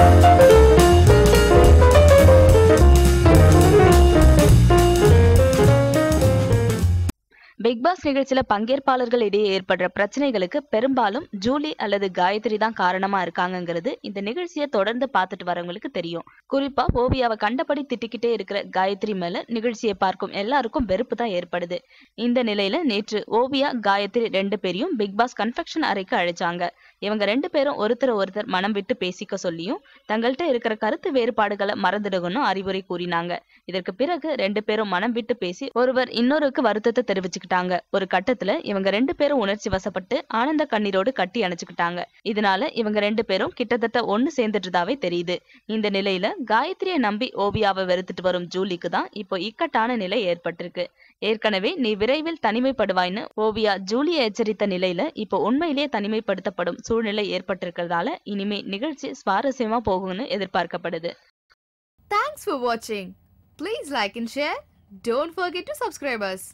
Thank big pass நிகழ்ச்சியில பங்கேற்பாளர்கள் இடையே ஏற்படுற பிரச்சனைகளுக்கு பெரும்பாலும் ஜூலி அல்லது காயத்ரி தான் காரணமா இருக்காங்கங்கிறது இந்த நிகழ்ச்சியை தொடர்ந்து பார்த்துட்டு வரவங்களுக்கு தெரியும். குறிப்பா ஓவியாவை கண்டபடி திட்டிக்கிட்டே இருக்கிற காயத்ரி மேல நிகழ்ச்சியை பார்க்கும் எல்லாருக்கும் வெறுப்பு தான் ஏற்படுது. இந்த நிலையில நேற்று ஓவியா காயத்ரி ரெண்டு பேரையும் பிக் பாஸ் கன்ஃபெக்ஷன் அறைக்கு அழைச்சாங்க. இவங்க ரெண்டு பேரும் ஒருத்தர் ஒருத்தர் மனம் விட்டு பேசிக்க சொல்லியும் தங்கள்கிட்ட இருக்கிற கருத்து வேறுபாடுகளை மறந்துடுகணும் அறிவுரை கூறினாங்க. இதற்கு பிறகு ரெண்டு பேரும் மனம் விட்டு பேசி ஒருவர் இன்னொருக்கு வருத்தத்தை தெரிவிச்சுக்கிட்டாங்க ஒரு கட்டத்துல இவங்க ரெண்டு பேரும் உணர்ச்சி வசப்பட்டு ஆனந்த கண்ணீரோடு கட்டி அணைச்சுக்கிட்டாங்க. இதனால இவங்க ரெண்டு பேரும் கிட்டத்தட்ட ஒண்ணு சேர்ந்துட்டதாவே தெரியுது. இந்த நிலையில காயத்ரியை நம்பி ஓவியாவை வெறுத்துட்டு வரும் ஜூலிக்கு தான் இப்போ இக்கட்டான நிலை ஏற்பட்டிருக்கு. ஏற்கனவே நீ விரைவில் தனிமைப்படுவாய்னு ஓவியா ஜூலியை எச்சரித்த நிலையில இப்போ உண்மையிலேயே தனிமைப்படுத்தப்படும் சூழ்நிலை ஏற்பட்டிருக்கிறதால இனிமே நிகழ்ச்சி சுவாரஸ்யமா போகும்னு எதிர்பார்க்கப்படுது. தேங்க்ஸ் ஃபார் வாட்சிங் please like and share don't forget to subscribers.